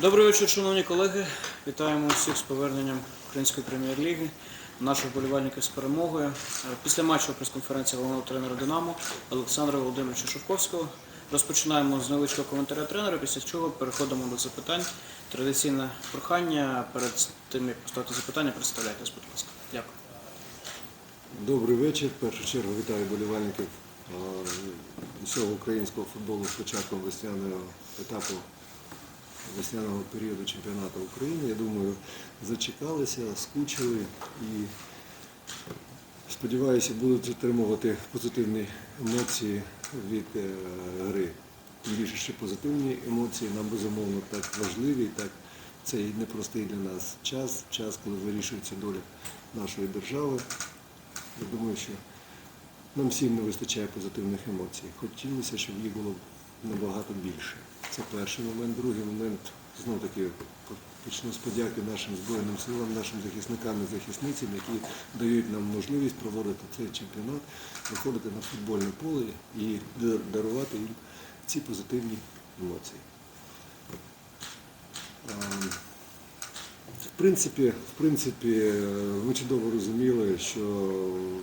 Добрий вечір, шановні колеги. Вітаємо усіх з поверненням Української прем'єр-ліги, наших вболівальників з перемогою. Е, Після матчу прес-конференція головного тренера Динамо Олександра Володимировича Шовковського. Розпочинаємо з невеличкого коментаря тренера, після чого переходимо до запитань. Традиційне прохання перед тим, як поставити запитання, представляйтесь, будь ласка. Дякую. Добрий вечір. В першу чергу вітаю болівальників е, всього українського футболу з початком весняного етапу весняного періоду чемпіонату України. Я думаю, зачекалися, скучили і сподіваюся, будуть отримувати позитивні емоції від е, гри. Тим більше, що позитивні емоції нам безумовно так важливі, і так цей непростий для нас час, час, коли вирішується доля нашої держави. Я думаю, що нам всім не вистачає позитивних емоцій. Хотілося, щоб їх було набагато більше. Це перший момент. Другий момент, знову таки, почну з подяки нашим Збройним силам, нашим захисникам і захисницям, які дають нам можливість проводити цей чемпіонат, виходити на футбольне поле і дарувати їм ці позитивні емоції. Ем, в принципі, в принципі, ми чудово розуміли, що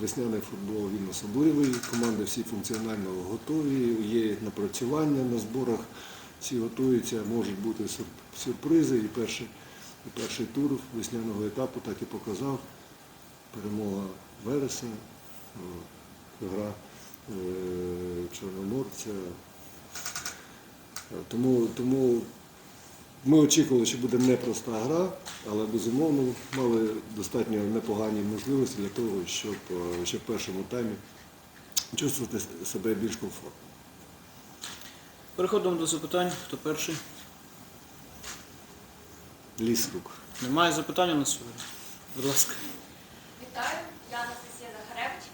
весняний футбол він особливий, команди всі функціонально готові, є напрацювання на зборах, всі готуються, можуть бути сюрпризи. І перший, і перший тур весняного етапу так і показав. Перемога Вереса, гра е, Чорноморця. Е, Тому, тому ми очікували, що буде непроста гра, але безумовно мали достатньо непогані можливості для того, щоб ще в першому таймі чувствувати себе більш комфортно. Переходимо до запитань. Хто перший? Лісрук. Немає запитань у нас сьогодні? Будь ласка. Вітаю, я Анастасія Захаревич.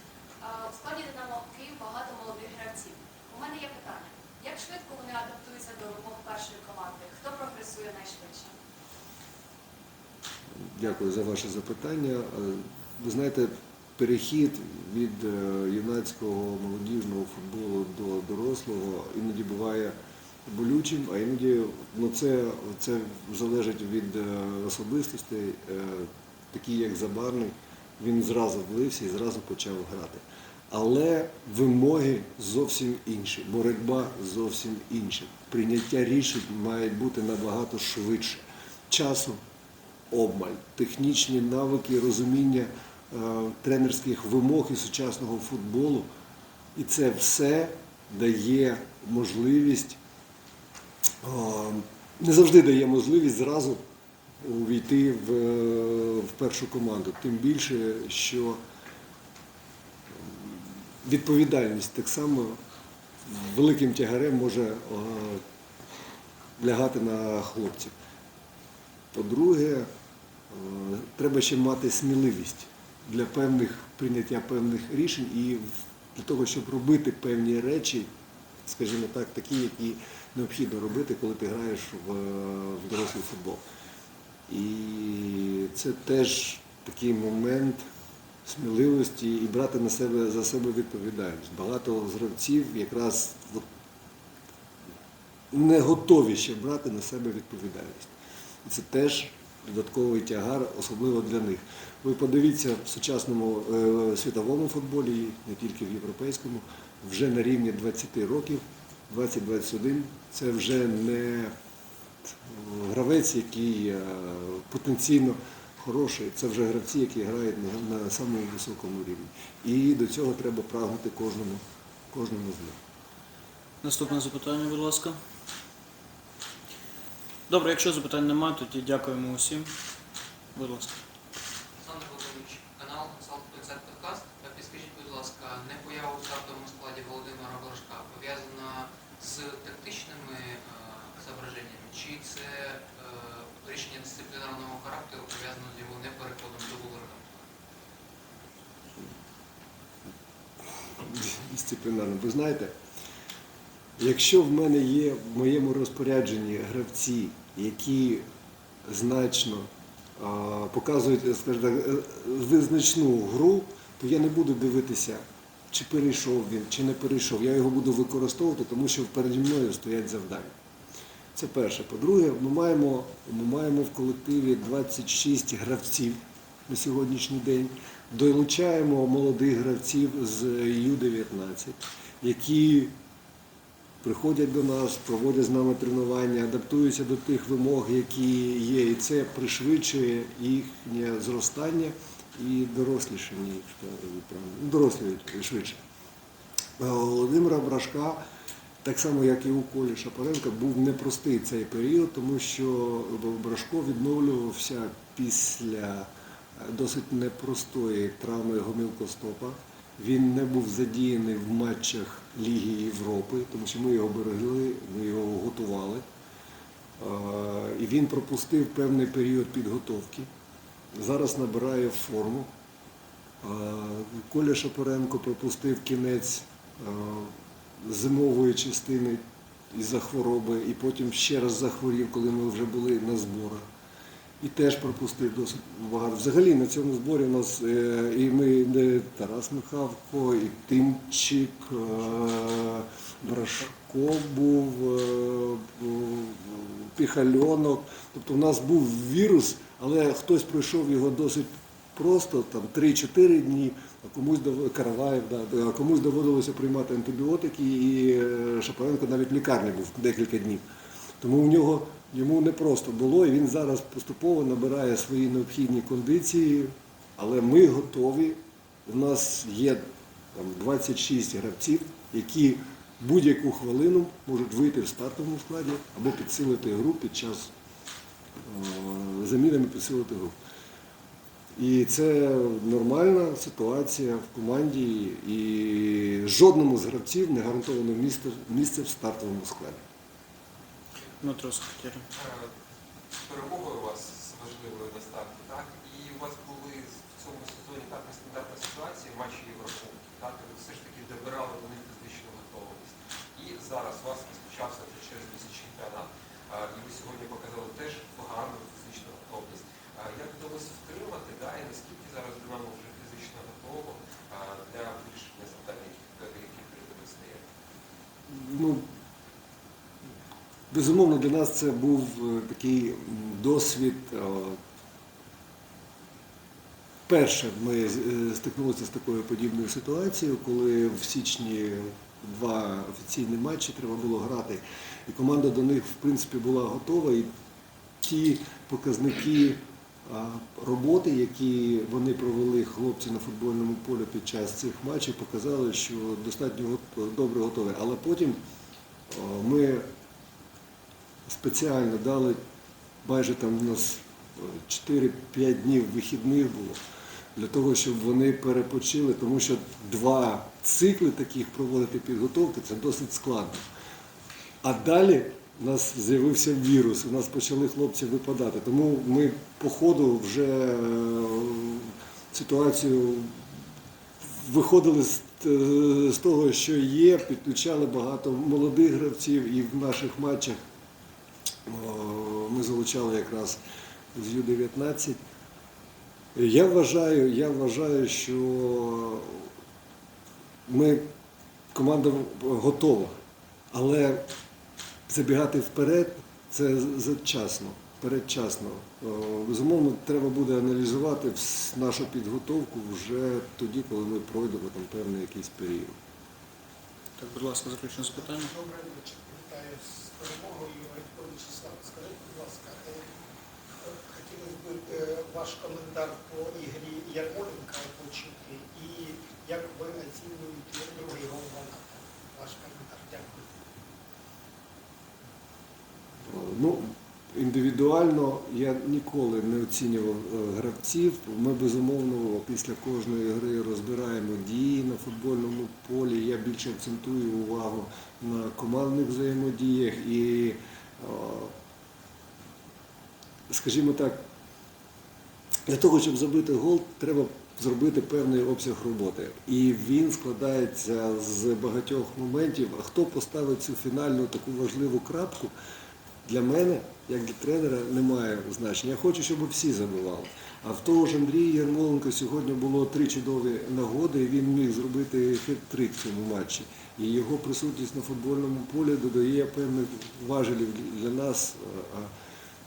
У складі Динамо Київ багато молодих гравців. У мене є питання. Як швидко вони адаптуються до вимог першої команди? Хто прогресує найшвидше? Дякую за ваше запитання. Ви знаєте, перехід від е, юнацького молодіжного футболу до дорослого іноді буває болючим, а іноді ну, це, це залежить від е, особистостей. Е, Такий як Забарний, він зразу влився і зразу почав грати. Але вимоги зовсім інші, боротьба зовсім інша. Прийняття рішень має бути набагато швидше. Часу обмаль, технічні навики, розуміння тренерських вимог і сучасного футболу. І це все дає можливість, е, не завжди дає можливість зразу увійти в, е, в першу команду. Тим більше, що відповідальність так само великим тягарем може е, лягати на хлопців. По-друге, е, треба ще мати сміливість для певних прийняття певних рішень і для того, щоб робити певні речі, скажімо так, такі, які необхідно робити, коли ти граєш в, е, в дорослий футбол. І це теж такий момент сміливості і брати на себе за себе відповідальність. Багато гравців якраз не готові ще брати на себе відповідальність. І це теж додатковий тягар, особливо для них. Ви подивіться в сучасному е, світовому футболі, не тільки в європейському, вже на рівні 20 років, 20-21, це вже не гравець, який е, потенційно хороший, це вже гравці, які грають на самому високому рівні. І до цього треба прагнути кожному, кожному з них. Наступне запитання, будь ласка. Добре, якщо запитань немає, тоді дякуємо усім. Будь ласка. Олександр Володимирович, канал Салтпецет Подкаст. Підскажіть, будь ласка, не поява у стартовому складі Володимира Блажка пов'язана з тактичними е, соображеннями, чи це е, рішення дисциплінарного характеру пов'язано з його непереходом до Вулверхамптона? дисциплінарно. Ви знаєте, якщо в мене є в моєму розпорядженні гравці, які значно а, показують, скажімо е, визначну гру, то я не буду дивитися, чи перейшов він, чи не перейшов. Я його буду використовувати, тому що переді мною стоять завдання. Це перше. По-друге, ми маємо, ми маємо в колективі 26 гравців на сьогоднішній день. Долучаємо молодих гравців з Ю-19, які приходять до нас, проводять з нами тренування, адаптуються до тих вимог, які є, і це пришвидшує їхнє зростання і дорослішання ну, дорослюють швидше. Володимира Брашка, так само як і у Колі Шапаренка, був непростий цей період, тому що Брашко відновлювався після досить непростої травми гомілкостопа. Він не був задіяний в матчах Ліги Європи, тому що ми його берегли, ми його готували. І він пропустив певний період підготовки. Зараз набирає форму. Коля Шапоренко пропустив кінець зимової частини із-за хвороби, і потім ще раз захворів, коли ми вже були на зборах. І теж пропустив досить багато. Взагалі на цьому зборі у нас е, і ми не Тарас Михавко, і Тимчик, е, Брашко був, е, був, Піхальонок. Тобто у нас був вірус, але хтось пройшов його досить просто, там 3-4 дні, а комусь. Караваєв, да, а комусь доводилося приймати антибіотики, і Шапаренко навіть в лікарні був декілька днів. Тому в нього йому не просто було, і він зараз поступово набирає свої необхідні кондиції, але ми готові. У нас є там, 26 гравців, які будь-яку хвилину можуть вийти в стартовому складі або підсилити гру під час е, замінами підсилити гру. І це нормальна ситуація в команді, і жодному з гравців не гарантовано місце, місце в стартовому складі. Дмитро Сухотєрін. Е, перемогою у вас важливою на так? І у вас були в цьому сезоні так нестандартна ситуація, матчі Єврокубки, так? І ви все ж таки добирали до них фізичну готовність. І зараз у вас розпочався вже через місяць чемпіонат. Е, І ви сьогодні показали теж погану фізичну готовність. Е, Як вдалося втримати, да? і наскільки зараз Динамо вже фізично готово е, для вирішення завдань, які які перед вами стоять? Ну, безумовно, для нас це був е, такий досвід. е, Перше ми е, стикнулися з такою подібною ситуацією, коли в січні два офіційні матчі треба було грати, і команда до них в принципі була готова. І ті показники роботи, які вони провели хлопці на футбольному полі під час цих матчів, показали, що достатньо добре готові. Але потім ми спеціально дали майже там у нас е, 4-5 днів вихідних було для того, щоб вони перепочили, тому що два цикли таких проводити підготовки це досить складно. А далі у нас з'явився вірус, у нас почали хлопці випадати. Тому ми по ходу вже е, ситуацію виходили з, е, з того, що є, підключали багато молодих гравців і в наших матчах ми залучали якраз з Ю-19. Я вважаю, я вважаю, що ми команда готова, але забігати вперед це завчасно, передчасно. Безумовно, треба буде аналізувати нашу підготовку вже тоді, коли ми пройдемо там певний якийсь період. Так, будь ласка, заключне запитання. Добрий вечір. Вітаю з перемогою. Вячеслав, скажіть, будь ласка, е, хотілося б е, ваш коментар по ігрі Ярмоленка почути і як ви оцінюєте другий гол? Ваш коментар. Дякую. Ну, індивідуально я ніколи не оцінював е, гравців. Ми безумовно після кожної гри розбираємо дії на футбольному полі. Я більше акцентую увагу на командних взаємодіях і, е, скажімо так, для того, щоб забити гол, треба зробити певний обсяг роботи. І він складається з багатьох моментів. А хто поставить цю фінальну таку важливу крапку, для мене, як для тренера, немає значення. Я хочу, щоб всі забивали. А в того ж Андрія Ярмоленко сьогодні було три чудові нагоди, і він міг зробити хет-трик в цьому матчі. І його присутність на футбольному полі додає певних важелів для нас а,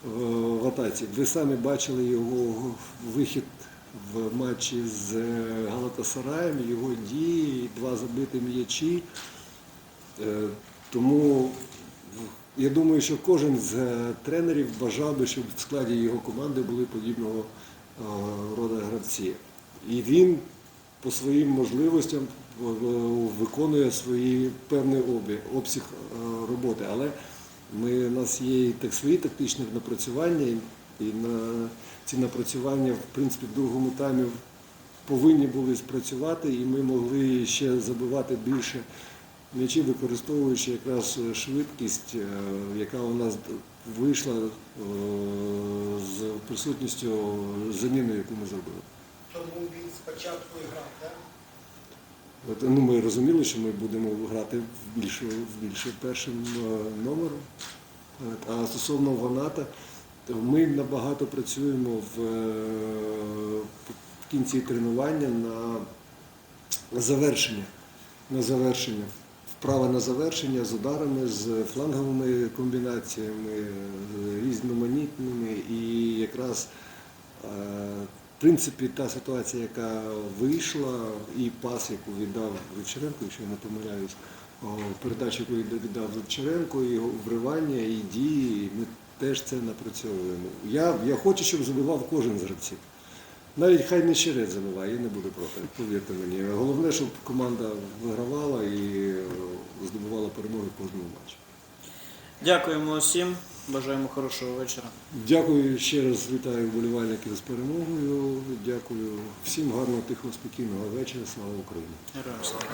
в- в атаці. Ви самі бачили його вихід в матчі з Галатасараєм, його дії, два забиті м'ячі. Е, Тому я думаю, що кожен з е, тренерів бажав би, щоб в складі його команди були подібного е, роду гравці. І він по своїм можливостям е, виконує свої певний обсяг роботи. Але ми, у нас є і так свої тактичні напрацювання, і на ці напрацювання, в принципі, в другому таймі повинні були спрацювати, і ми могли ще забивати більше м'ячів, використовуючи якраз швидкість, е, яка у нас вийшла е, з присутністю заміни, яку ми зробили. Тому він спочатку і грав, так? От, ну, ми розуміли, що ми будемо грати в більше, в більше першим е, номером. А стосовно Ваната, ми набагато працюємо в, е, в кінці тренування на завершення. На завершення. Вправа на завершення з ударами, з фланговими комбінаціями, різноманітними і якраз е, в принципі, та ситуація, яка вийшла, і пас, яку віддав Вивчаренко, якщо я не помиляюсь, передачу, яку віддав Вивчаренко, і вривання, і дії, ми теж це напрацьовуємо. Я, я хочу, щоб забивав кожен з гравців. Навіть хай не щирець забиває, я не буду проти, повірте мені. Головне, щоб команда вигравала і е, здобувала перемоги в кожному матчі. Дякуємо всім, бажаємо хорошого вечора. Дякую ще раз вітаю вболівальників з перемогою. Дякую всім гарного, тихого, спокійного вечора. Слава Україні! Героям слава.